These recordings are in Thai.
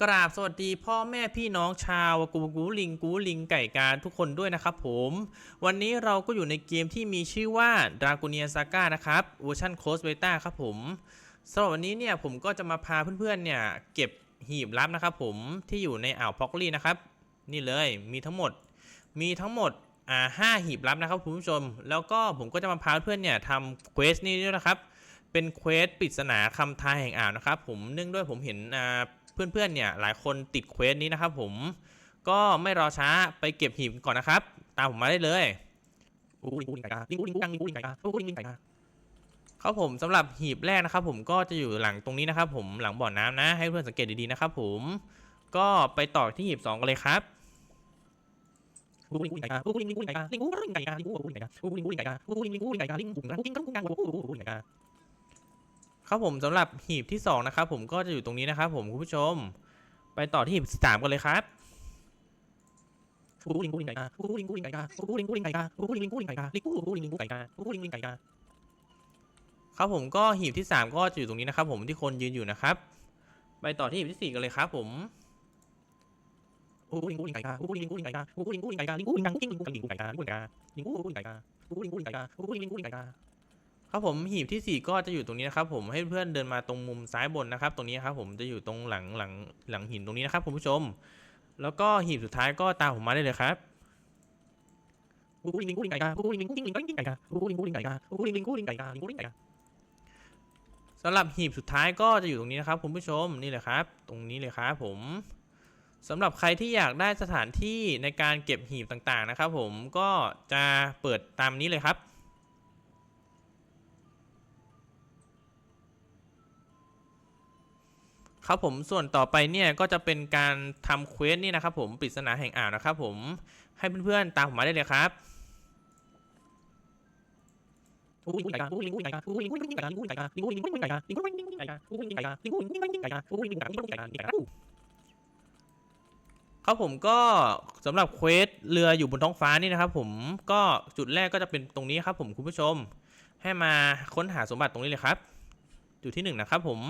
กราบสวัสดีพ่อแม่พี่น้องชาวกูกูลิงกูลิงไก่การทุกคนด้วยนะครับผม วันนี้เราก็อยู่ในเกมที่มีชื่อว่า d r a g o n i a Saga นะครับเวอร์ชันโคสเบต้าครับผมสำหรับวันนี้เนี่ยผมก็จะมาพาเพื่อนๆเนี่ยเก็บหีบลับนะครับผมที่อยู่ในอ่าวพ็อกลี่นะครับ นี่เลยมีทั้งหมดมีทั้งหมดอ่าห้าหีบลับนะครับคุณผู้ชม แล้วก็ผมก็จะมาพาเพื่อนเนี่ยทำเควสนี้ด้วยนะครับเป็นเควสปริศนาคำทายแห่งอ่าวนะครับผมเนื่องด้วยผมเห็นอ่า เพื่อนๆเนี่ยหลายคนติดเควสนี้นะครับผมก็ไม่รอช้าไปเก็บหีบก่อนนะครับ ตามผมมาได้เลยลิงกูลิงกูลิงไก่กาลิงกูลิงกูกังลิงกูลิงไก่กาลิงกูลิงลิงไก่กาครับผมสำหรับหีบแรกนะครับผมก็จะอยู่หลังตรงนี้นะครับผมหลังบ่อน้ำนะ ให้เพื่อนสังเกตดีๆนะครับผมก็ไปต่อที่หีบสองกันเลยครับ ครับผมสำหรับหีบที่สองนะครับผมก็จะอยู่ตรงนี้นะครับผมคุณผู้ชม ไปต่อที่หีบสามกันเลยครับกูลิงกูลิงไก่กากูลิงกูลิงไก่กากูลิงกูลิงไก่กากูลิงกูลิงไก่กาลิงกูกูลิงกูไก่กากูลิงลิงไก่กาครับผมก็หีบที่ 3 ก็จะอยู่ตรงนี้นะครับ ผมที่คนยืนอยู่นะครับ ไปต่อที่หีบที่4กันเลยครับ ผมกูลิงกูลิงไก่กากูลิงกูลิงไก่กากูลิงกูลิงไก่กาลิงกูลิงกังลิงกูลิงกูไก่กาลิงกูไก่กาลิงกูกูลิงไก่กากูลิงกูลิงไก่กาลิงลิงกูลิงไก่กา ครับผมหีบทีสี่ 4 ก็จะอยู่ตรงนี้นะครับผมให้เพื่อนเดินมาตรงมุมซ้ายบนนะครับ ตรงนี้ครับผมจะอยู่ตรงหลังหลังหลังหินตรงนี้นะครับคุณผู้ชม แล้วก็หีบสุดท้ายก็ตามผมมาได้เลยครับกูลิงลิงกูลิงไก่กากูลิงลิงกูลิงลิงไก่กากูลิงกูลิงไก่กากูลิงลิงกูลิงไก่กาลิงกูลิงไก่กาสำหรับหีบสุดท้ายก็จะอยู่ตรงนี้นะครับคุณผู้ชมนี่เลยครับ ตรงนี้เลยครับผมสำหรับใครที่อยากได้สถานที่ในการเก็บหีบต่างๆนะครับ ผมก็จะเปิดตามนี้เลยครับ ครับผมส่วนต่อไปเนี่ยก็จะเป็นการทำเควสนี่นะครับผมปริศนาแห่งอ่าวนะครับผมให้เพื่อนๆตามผมมาได้เลยครับกูลิงกูลิงไก่กากูลิงกูลิงไก่กากูลิงกูลิงไก่กาลิงไก่กาลิงไก่กาลิงไก่กากูลิงไก่กาลิงไก่กากูลิงไก่กาลิงไก่กาลิงไก่กาลิงไก่กาครับผมก็สำหรับเควสเรืออยู่บนท้องฟ้านี่นะครับผมก็จุดแรกก็จะเป็นตรงนี้ครับผมคุณผู้ชม ให้มาค้นหาสมบัติตรงนี้เลยครับ จุดที่หนึ่งนะครับผม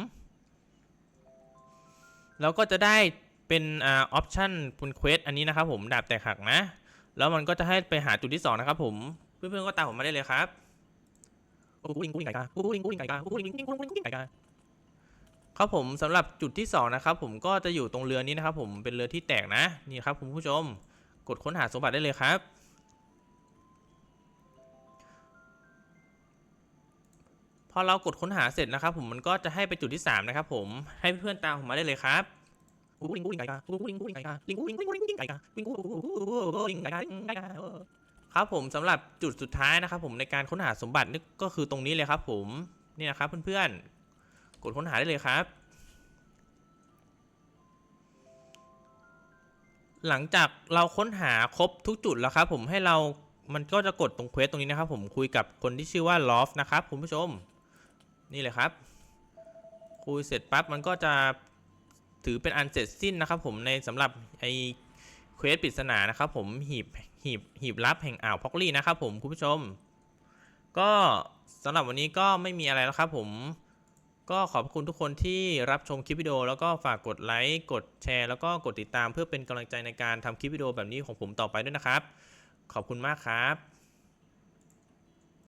แล้วก็จะได้เป็นอ่าออปชั่นบนเควสอันนี้นะครับผมดาบแตกหักนะ แล้วมันก็จะให้ไปหาจุดที่สองนะครับผมเพื่อนๆก็ตามผมมาได้เลยครับกูลิงกูลิงไก่กากูลิงกูลิงไก่กากูลิงลิงกูลิงกูลิงไก่กาครับผมสำหรับจุดที่สองนะครับผมก็จะอยู่ตรงเรือนี้นะครับผมเป็นเรือที่แตกนะนี่ครับคุณผู้ชม กดค้นหาสมบัติได้เลยครับ พอเรากดค้นหาเสร็จนะครับผมมันก็จะให้ไปจุดที่ 3 นะครับผมให้เพื่อนตามผมมาได้เลยครับลิงกูลิงไก่กากูลิงกูลิงไก่กาลิงกูลิงกูลิงกูลิงไก่กาลิงกูลิงไก่กาลิงไก่กาครับผมสำหรับจุดสุดท้ายนะครับผมในการค้นหาสมบัตินี่ก็คือตรงนี้เลยครับผมนี่นะครับเพื่อนๆ กดค้นหาได้เลยครับ หลังจากเราค้นหาครบทุกจุดแล้วครับผมให้เรามันก็จะกดตรงเควสตรงนี้นะครับผมคุยกับคนที่ชื่อว่าลอฟนะครับคุณผู้ชม นี่เลยครับ คุยเสร็จปั๊บมันก็จะถือเป็นอันเสร็จสิ้นนะครับ ผมในสำหรับไอเควสปริศนานะครับ ผมหีบหีบหีบลับแห่งอ่าวพ็อกลี่นะครับ ผมคุณผู้ชม ก็สำหรับวันนี้ก็ไม่มีอะไรแล้วครับ ผมก็ขอบคุณทุกคนที่รับชมคลิปวิดีโอ แล้วก็ฝากกดไลค์ กดแชร์ แล้วก็กดติดตามเพื่อเป็นกำลังใจในการทำคลิปวิดีโอแบบนี้ของผมต่อไปด้วยนะครับ ขอบคุณมากครับ